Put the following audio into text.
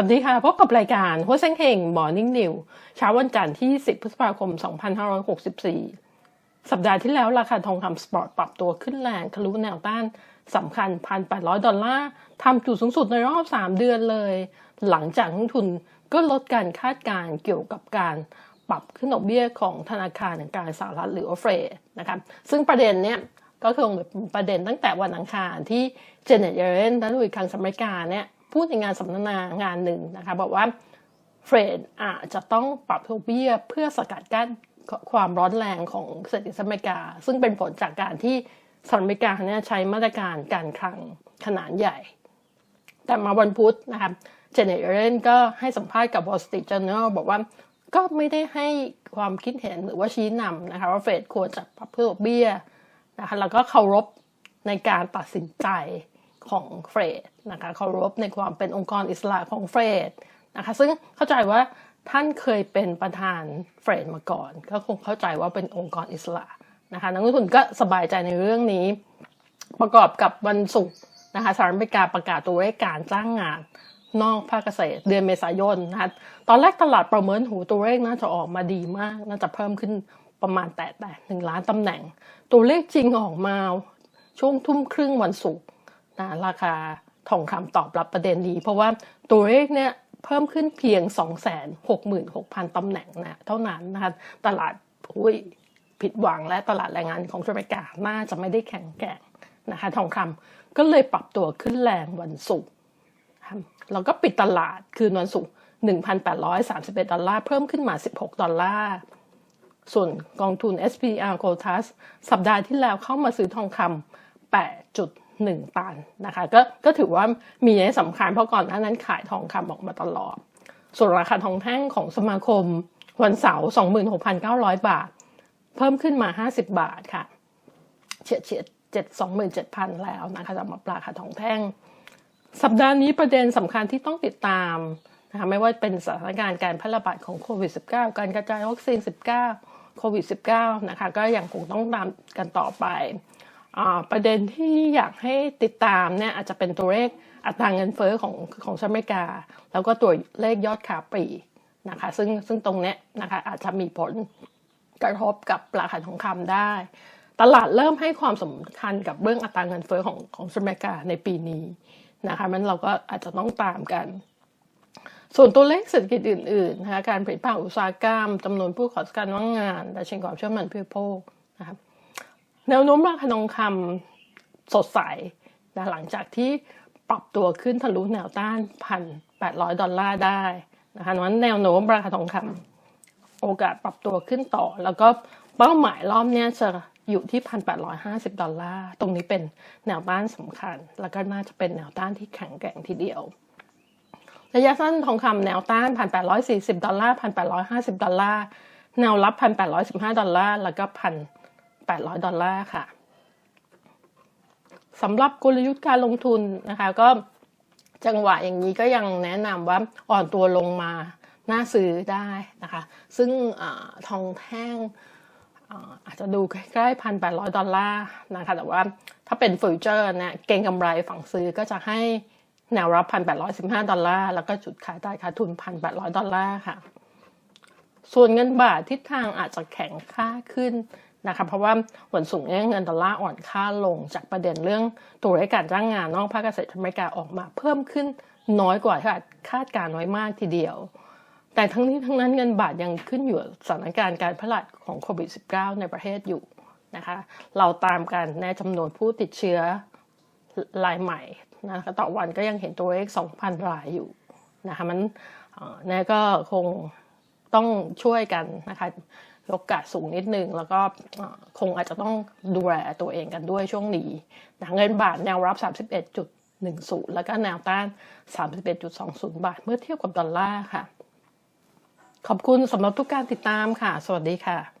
สวัสดีค่ะ พบกับรายการหัวเส้นเข่ง Morning New เช้าวันจันทร์ที่ 10 พฤษภาคม 2564 สัปดาห์ที่แล้วราคาทองคำสปอร์ตปรับตัวขึ้นแรงทะลุแนวต้านสำคัญ 1,800 ดอลลาร์ทำจุดสูงสุดในรอบ 3 เดือนเลย หลังจากนักทุนก็ลดการคาดการเกี่ยวกับการปรับขึ้นดอกเบี้ยของธนาคารแห่งการสหรัฐหรือเฟดนะครับซึ่งประเด็นเนี้ยก็คือประเด็นตั้งแต่วันอังคารที่เจเน็ตเยเลนและลุยคังสมัยกาเนี่ย พูดในงานสัมมนางานหนึ่งนะคะบอกว่าเฟดอาจจะต้องปรับดอกเบี้ยเพื่อสกัดกั้นความร้อนแรงของเศรษฐกิจอเมริกา ซึ่งเป็นผลจากการที่สหรัฐอเมริกาเนี่ยใช้มาตรการการคลังขนาดใหญ่ แต่มาวันพุธนะคะเจเนเยเลนก็ให้สัมภาษณ์กับ Wall Street Journal บอกว่าก็ไม่ได้ให้ความคิดเห็นหรือว่าชี้นำนะคะว่าเฟดควรจะปรับเพิ่มดอกเบี้ยนะคะแล้วก็เคารพในการตัดสินใจ ของเฟรดนะคะเคารพในความเป็นองค์กรอิสระของเฟรดนะคะซึ่งเข้าใจว่าท่านเคยเป็นประธานเฟรดมาก่อนก็คงเข้าใจว่าเป็นองค์กรอิสระนะคะนักลงทุนก็สบายใจในเรื่องนี้ ประกอบกับวันศุกร์นะคะสหรัฐอเมริกาประกาศตัวเลขการจ้างงานนอกภาคเกษตรเดือนเมษายนนะคะตอนแรกตลาดประเมินหูตัวเลขน่าจะออกมาดีมาก น่าจะเพิ่มขึ้นประมาณแต่แต่หนึ่งล้านตำแหน่ง ตัวเลขจริงออกมาช่วงทุ่มครึ่งวันศุกร์ นะราคาทองคำตอบรับประเด็นนี้ เพราะว่าตัวเลขเนี่ยเพิ่มขึ้นเพียง 266,000ตำแหน่งนะเท่านั้นนะคะตลาดอุ้ยผิดหวังและตลาดแรงงานของอเมริกาน่าจะไม่ได้แข็งแกร่งนะคะทองคำก็เลยปรับตัวขึ้นแรงวันศุกร์แล้วก็ปิดตลาดคืนวันศุกร์1,831 ดอลลาร์ เพิ่มขึ้นมา 16 ดอลลาร์ ส่วนกองทุน SPR Quotas สัปดาห์ที่แล้วเข้ามาซื้อทองคำ8.1 ตันนะคะก็ก็ถือว่ามีนัยสำคัญเพราะก่อนหน้านั้นขายทองคำออกมาตลอด ส่วนราคาทองแท่งของสมาคม วันเสาร์26,900 บาท เพิ่มขึ้นมา 50 บาทค่ะเฉียดเฉียด727,000แล้วนะคะสำหรับราคาทองแท่ง สัปดาห์นี้ประเด็นสำคัญที่ต้องติดตามนะคะไม่ว่าเป็นสถานการณ์การแพร่ระบาดของโควิด -19 การกระจายวัคซีน 19โควิด -19 นะคะก็ยังคงต้องตามกันต่อไป ประเด็นที่อยากให้ติดตามเนี่ยอาจจะเป็นตัวเลขอัตราเงินเฟ้อของของสหรัฐอเมริกา แล้วก็ตัวเลขยอดขาปลีนะคะซึ่งซึ่งตรงเนี้ยนะคะอาจจะมีผลกระทบกับราคาทองคำได้ ตลาดเริ่มให้ความสำคัญกับเรื่องอัตราเงินเฟ้อของของสหรัฐอเมริกาในปีนี้นะคะมันเราก็อาจจะต้องตามกัน ส่วนตัวเลขเศรษฐกิจอื่นๆนะคะการผลิตภาคอุตสาหกรรมจำนวนผู้ขอสการว่างงานและเชิงความเชื่อมั่นผู้บริโภคนะครับ แนวโน้มราคาทองคำสดใสนะหลังจากที่ปรับตัวขึ้นทะลุแนวต้านพันแปดร้อยดอลลาร์ได้นะคะนั้นแนวโน้มราคาทองคำโอกาสปรับตัวขึ้นต่อ แล้วก็เป้าหมายรอบนี้จะอยู่ที่พันแปดร้อยห้าสิบดอลลาร์ตรงนี้เป็นแนวต้านสำคัญ แล้วก็น่าจะเป็นแนวต้านที่แข็งแกร่งทีเดียวระยะสั้นทองคำแนวต้านพันแปดร้อยสี่สิบดอลลาร์พันแปดร้อยห้าสิบดอลลาร์แนวรับพันแปดร้อยสิบห้าดอลลาร์แล้วก็พัน แปดร้อยดอลลาร์ค่ะสำหรับกลยุทธ์การลงทุนนะคะก็จังหวะอย่างนี้ก็ยังแนะนำว่าอ่อนตัวลงมาน่าซื้อได้นะคะ ซึ่งอทองแท่งอาจจะดูใกล้ๆพันแปดร้อยดอลลาร์นะคะ แต่ว่าถ้าเป็นฟิวเจอร์เนี่ยเก่งกำไรฝั่งซื้อก็จะให้แนวรับพันแปดร้อยสิบห้าดอลลาร์ แล้วก็จุดขายใต้ขาดทุนพันแปดร้อยดอลลาร์ค่ะ ส่วนเงินบาททิศทางอาจจะแข็งค่าขึ้น นะคะเพราะว่าวันสูงเงินดอลลาร์อ่อนค่าลงจากประเด็นเรื่องตัวเลขการจ้างงานนอกภาคเกษตรอเมริกาออกมาเพิ่มขึ้นน้อยกว่าที่คาดการน้อยมากทีเดียว แต่ทั้งนี้ทั้งนั้นเงินบาทยังขึ้นอยู่สถานการณ์การแพร่ระบาดของโควิด -19 ในประเทศอยู่นะคะเราตามกันในจำนวนผู้ติดเชื้อรายใหม่นะคะต่อวันก็ยังเห็นตัวเลข 2,000 รายอยู่นะคะมันนี่ก็คงต้องช่วยกันนะคะ โอกาสสูงนิดนึง แล้วก็คงอาจจะต้องดูแลตัวเองกันด้วยช่วงนี้นะเงินบาทแนวรับ 31.10 แล้วก็แนวต้าน 31.20 บาท เมื่อเทียบกับดอลลาร์ค่ะ ขอบคุณสำหรับทุกการติดตามค่ะ สวัสดีค่ะ